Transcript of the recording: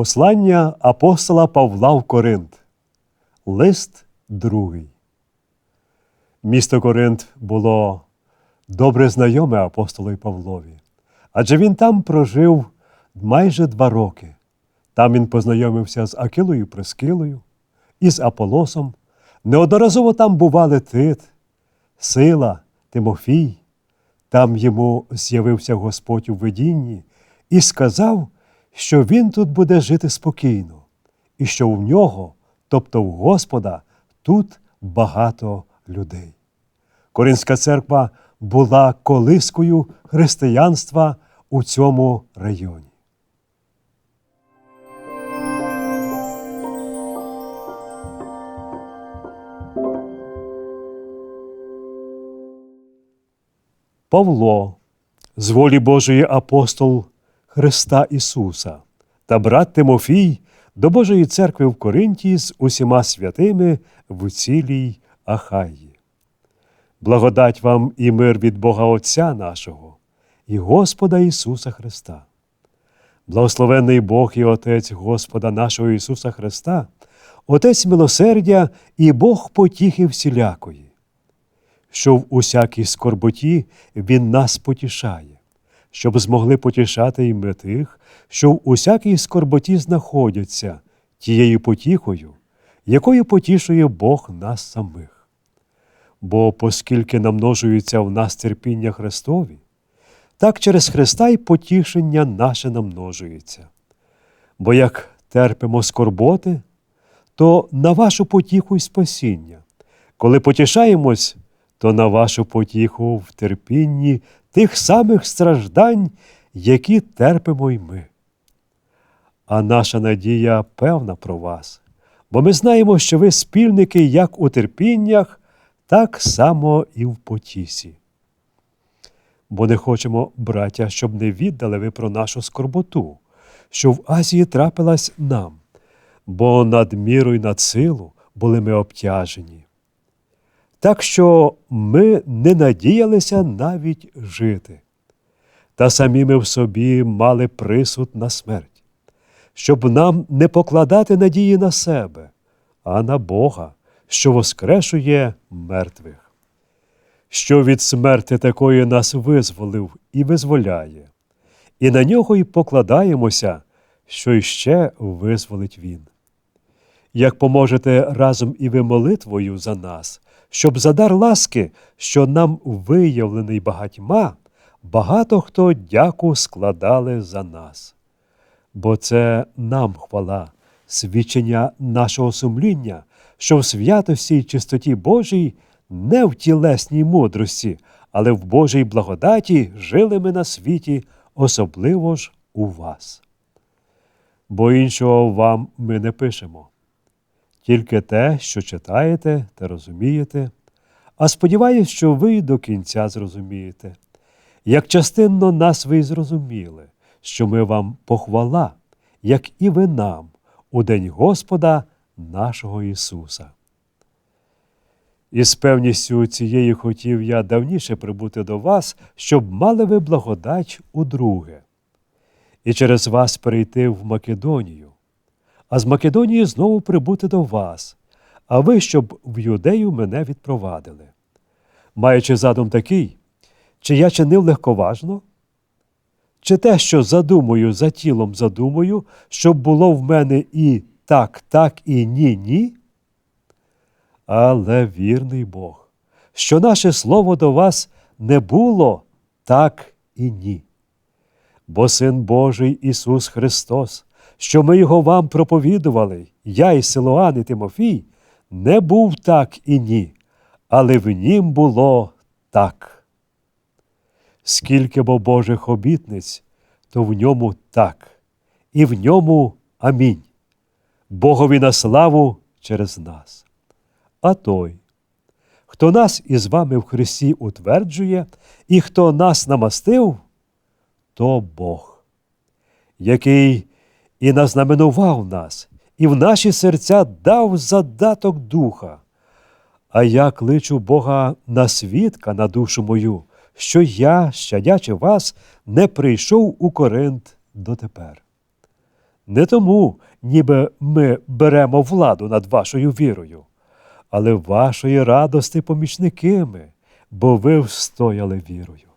Послання апостола Павла в Коринт. Лист другий. Місто Коринт було добре знайоме апостолу Павлові, адже він там прожив майже два роки. Там він познайомився з Акилою Прескилою і з Аполосом. Неодноразово там бували Тит, Сила, Тимофій. Там йому з'явився Господь у видінні і сказав, що він тут буде жити спокійно, і що в нього, тобто в Господа, тут багато людей. Коринська церква була колискою християнства у цьому районі. Павло, з волі Божої апостол Христа Ісуса та брат Тимофій до Божої церкви в Коринті з усіма святими в цілій Ахаї. Благодать вам і мир від Бога Отця нашого і Господа Ісуса Христа. Благословенний Бог і Отець Господа нашого Ісуса Христа, Отець милосердя і Бог потіхи всілякої що в усякій скорботі Він нас потішає, щоб змогли потішати і ми тих, що в усякій скорботі знаходяться тією потіхою, якою потішує Бог нас самих. Бо оскільки намножуються в нас терпіння Христові, так через Христа й потішення наше намножується. Бо як терпимо скорботи, то на вашу потіху й спасіння, коли потішаємось, то на вашу потіху в терпінні тих самих страждань, які терпимо й ми. А наша надія певна про вас, бо ми знаємо, що ви спільники як у терпіннях, так само і в потісі. Бо не хочемо, браття, щоб не віддали ви про нашу скорботу, що в Азії трапилась нам, бо над міру й над силу були ми обтяжені. Так що ми не надіялися навіть жити, та самі ми в собі мали присуд на смерть, щоб нам не покладати надії на себе, а на Бога, що воскрешує мертвих, що від смерти такої нас визволив і визволяє, і на нього й покладаємося, що іще визволить Він. Як поможете разом і ви молитвою за нас, щоб за дар ласки, що нам виявлений багатьма, багато хто дяку складали за нас. Бо це нам хвала, свідчення нашого сумління, що в святості й чистоті Божій не в тілесній мудрості, але в Божій благодаті жили ми на світі, особливо ж у вас. Бо іншого вам ми не пишемо тільки те, що читаєте та розумієте, а сподіваюсь, що ви до кінця зрозумієте. Як частинно нас ви зрозуміли, що ми вам похвала, як і ви нам, у День Господа нашого Ісуса. І з певністю цією хотів я давніше прибути до вас, щоб мали ви благодать удруге, і через вас перейти в Македонію, а з Македонії знову прибути до вас, а ви, щоб в юдею мене відпровадили. Маючи задум такий, чи я чинив легковажно? Чи те, що задумую, за тілом задумую, щоб було в мене і так, так, і ні, ні? Але вірний Бог, що наше слово до вас не було так і ні. Бо Син Божий Ісус Христос що ми його вам проповідували, я і Силуан, і Тимофій, не був так і ні, але в нім було так. Скільки бо Божих обітниць, то в ньому так, і в ньому амінь. Богові на славу через нас. А той, хто нас із вами в Христі утверджує, і хто нас намастив, то Бог, який і назнаменував нас, і в наші серця дав задаток духа. А я кличу Бога на свідка на душу мою, що я, щадячи вас, не прийшов у Коринт дотепер. Не тому, ніби ми беремо владу над вашою вірою, але вашої радости помічники ми, бо ви встояли вірою.